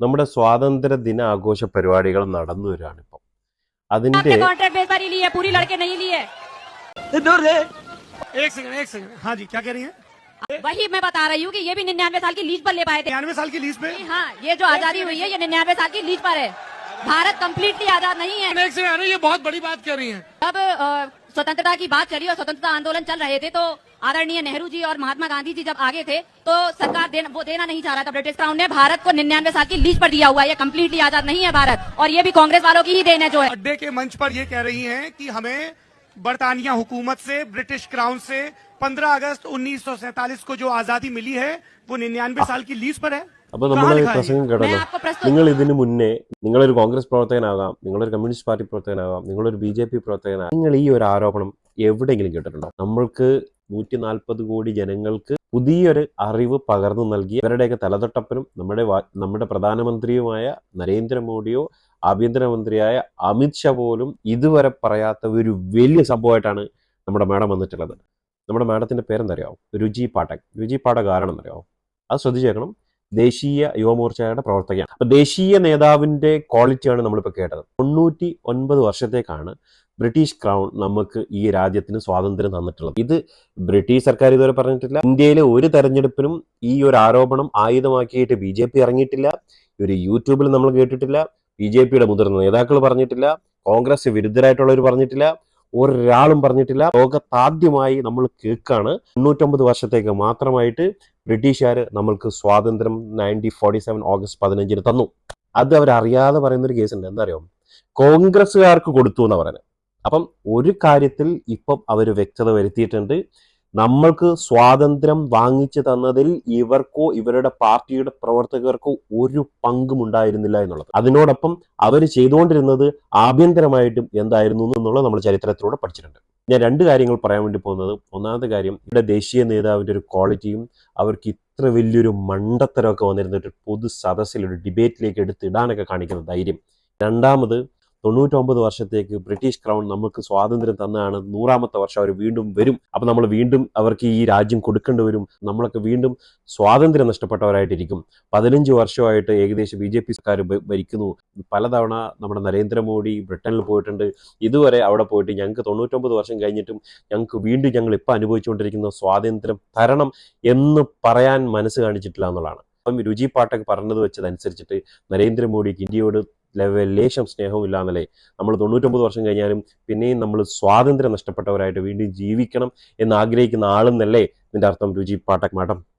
നമ്മുടെ സ്വാതന്ത്ര്യ ദിന ആഘോഷ പരിപാടികൾ നടന്നു വരികയാണ് ഇപ്പം അതിന്റെ आपने कॉन्ट्रैक्ट बेस पर ही ली है पूरी लड़के नहीं ली है एक सेकंड एक सेकंड हाँ जी क्या कह रही हैं वही मैं बता रही हूँ कि ये भी निन्यानवे साल की लीज पर ले पाए थे निन्यानवे साल की लीज पे हाँ ये जो आजादी हुई है ये निन्यानवे साल की लीज पर है भारत कम्प्लीटली आजाद नहीं है एक सेकंड अरे ये बहुत बड़ी बात कह रही हैं जब अ, स्वतंत्रता की बात चली और स्वतंत्रता आंदोलन चल रहे थे तो आदरणीय नेहरू जी और महात्मा गांधी जी जब आगे थे तो सरकार देना वो देना नहीं चाह रहा था ब्रिटिश क्राउन ने। भारत को निन्यानवे साल की लीज पर दिया हुआ है ये कम्प्लीटली आज़ाद नहीं है भारत। और ये भी कांग्रेस वालों की ही देन है जो है। अड्डे के मंच पर ये कह रही है की हमें बरतानिया हुकूमत से ब्रिटिश क्राउन से 15 अगस्त 1947 को जो आज़ादी मिली है वो निन्यानवे साल की लीज पर है। അപ്പോൾ നമ്മൾ പ്രസംഗം കേട്ടല്ലോ. നിങ്ങൾ ഇതിനു മുന്നേ നിങ്ങളൊരു കോൺഗ്രസ് പ്രവർത്തകനാകാം നിങ്ങളൊരു കമ്മ്യൂണിസ്റ്റ് പാർട്ടി പ്രവർത്തകനാകാം നിങ്ങളൊരു ബി ജെ പി പ്രവർത്തകനാകാം. നിങ്ങൾ ഈ ഒരു ആരോപണം എവിടെയെങ്കിലും കേട്ടിട്ടുണ്ടോ? നമ്മൾക്ക് നൂറ്റി നാൽപ്പത് കോടി ജനങ്ങൾക്ക് പുതിയൊരു അറിവ് പകർന്നു നൽകി ഇവരുടെയൊക്കെ തലതൊട്ടപ്പനും നമ്മുടെ നമ്മുടെ പ്രധാനമന്ത്രിയുമായ നരേന്ദ്രമോദിയോ ആഭ്യന്തരമന്ത്രിയായ അമിത്ഷാ പോലും ഇതുവരെ പറയാത്ത ഒരു വലിയ സംഭവമായിട്ടാണ് നമ്മുടെ മാഡം വന്നിട്ടുള്ളത്. നമ്മുടെ മാഡത്തിന്റെ പേരെന്തറിയാമോ രുചി പാഠക് രുചി പാഠക് ആരാണെന്നറിയാമോ അത് ശ്രദ്ധിച്ചേക്കണം. ദേശീയ യുവമോർച്ചയുടെ പ്രവർത്തകയാണ്. അപ്പൊ ദേശീയ നേതാവിന്റെ ക്വാളിറ്റിയാണ് നമ്മളിപ്പോൾ കേട്ടത്. തൊണ്ണൂറ്റി ഒൻപത് വർഷത്തേക്കാണ് ബ്രിട്ടീഷ് ക്രൗൺ നമുക്ക് ഈ രാജ്യത്തിന് സ്വാതന്ത്ര്യം തന്നിട്ടുള്ളത്. ഇത് ബ്രിട്ടീഷ് സർക്കാർ ഇതുവരെ പറഞ്ഞിട്ടില്ല. ഇന്ത്യയിലെ ഒരു തെരഞ്ഞെടുപ്പിനും ഈ ഒരു ആരോപണം ആയുധമാക്കിയിട്ട് ബി ജെ പി ഇറങ്ങിയിട്ടില്ല. ഒരു യൂട്യൂബിൽ നമ്മൾ കേട്ടിട്ടില്ല. ബി ജെ പിയുടെ മുതിർന്ന നേതാക്കൾ പറഞ്ഞിട്ടില്ല. കോൺഗ്രസ് വിരുദ്ധരായിട്ടുള്ളവർ പറഞ്ഞിട്ടില്ല. ഒരാളും പറഞ്ഞിട്ടില്ല. ലോകത്താദ്യമായി നമ്മൾ കേൾക്കാണ്. തൊണ്ണൂറ്റൊമ്പത് വർഷത്തേക്ക് മാത്രമായിട്ട് ബ്രിട്ടീഷുകാർ നമ്മൾക്ക് സ്വാതന്ത്ര്യം നയന്റീൻ ഫോർട്ടി സെവൻ ഓഗസ്റ്റ് പതിനഞ്ചിന് തന്നു. അത് അവരറിയാതെ പറയുന്നൊരു കേസുണ്ട്. എന്താ അറിയോ കോൺഗ്രസ്സുകാർക്ക് കൊടുത്തു എന്ന് പറയുന്നത് അപ്പം ഒരു കാര്യത്തിൽ ഇപ്പം അവർ വ്യക്തത വരുത്തിയിട്ടുണ്ട്. നമ്മൾക്ക് സ്വാതന്ത്ര്യം വാങ്ങിച്ചു തന്നതിൽ ഇവർക്കോ ഇവരുടെ പാർട്ടിയുടെ പ്രവർത്തകർക്കോ ഒരു പങ്കും ഉണ്ടായിരുന്നില്ല എന്നുള്ളത്. അതിനോടൊപ്പം അവർ ചെയ്തുകൊണ്ടിരുന്നത് ആഭ്യന്തരമായിട്ടും എന്തായിരുന്നു എന്നുള്ളത് നമ്മൾ ചരിത്രത്തിലൂടെ പഠിച്ചിട്ടുണ്ട്. ഞാൻ രണ്ട് കാര്യങ്ങൾ പറയാൻ വേണ്ടി പോകുന്നത്. ഒന്നാമത്തെ കാര്യം ഇവിടെ ദേശീയ നേതാവിന്റെ ഒരു ക്വാളിറ്റിയും അവർക്ക് ഇത്ര വലിയൊരു മണ്ടത്തരമൊക്കെ വന്നിരുന്നിട്ട് പൊതു സദസ്സിൽ ഒരു ഡിബേറ്റിലേക്ക് എടുത്തിടാനൊക്കെ കാണിക്കുന്ന ധൈര്യം. രണ്ടാമത് തൊണ്ണൂറ്റൊമ്പത് വർഷത്തേക്ക് ബ്രിട്ടീഷ് ക്രൗൺ നമുക്ക് സ്വാതന്ത്ര്യം തന്നതാണ് നൂറാമത്തെ വർഷം അവർ വീണ്ടും വരും. അപ്പം നമ്മൾ വീണ്ടും അവർക്ക് ഈ രാജ്യം കൊടുക്കേണ്ടി വരും. നമ്മളൊക്കെ വീണ്ടും സ്വാതന്ത്ര്യം നഷ്ടപ്പെട്ടവരായിട്ടിരിക്കും. പതിനഞ്ച് വർഷമായിട്ട് ഏകദേശം ബി ജെ പി സർക്കാർ ഭരിക്കുന്നു. പലതവണ നമ്മുടെ നരേന്ദ്രമോദി ബ്രിട്ടനിൽ പോയിട്ടുണ്ട്. ഇതുവരെ അവിടെ പോയിട്ട് ഞങ്ങൾക്ക് തൊണ്ണൂറ്റൊമ്പത് വർഷം കഴിഞ്ഞിട്ടും ഞങ്ങൾക്ക് വീണ്ടും ഞങ്ങൾ ഇപ്പം അനുഭവിച്ചുകൊണ്ടിരിക്കുന്ന സ്വാതന്ത്ര്യം തരണം എന്ന് പറയാൻ മനസ്സ് കാണിച്ചിട്ടില്ല എന്നുള്ളതാണ്. അപ്പം രുചി പാട്ടൊക്കെ പറഞ്ഞത് വെച്ചതനുസരിച്ചിട്ട് നരേന്ദ്രമോദിക്ക് ഇന്ത്യയോട് ലേശം സ്നേഹവും എന്നല്ലേ നമ്മൾ തൊണ്ണൂറ്റൊമ്പത് വർഷം കഴിഞ്ഞാലും പിന്നെയും നമ്മൾ സ്വാതന്ത്ര്യം നഷ്ടപ്പെട്ടവരായിട്ട് വീണ്ടും ജീവിക്കണം എന്ന് ആഗ്രഹിക്കുന്ന ആളെന്നല്ലേ? ഇതിന്റെ അർത്ഥം രുചി പാട്ടക് മാഡം.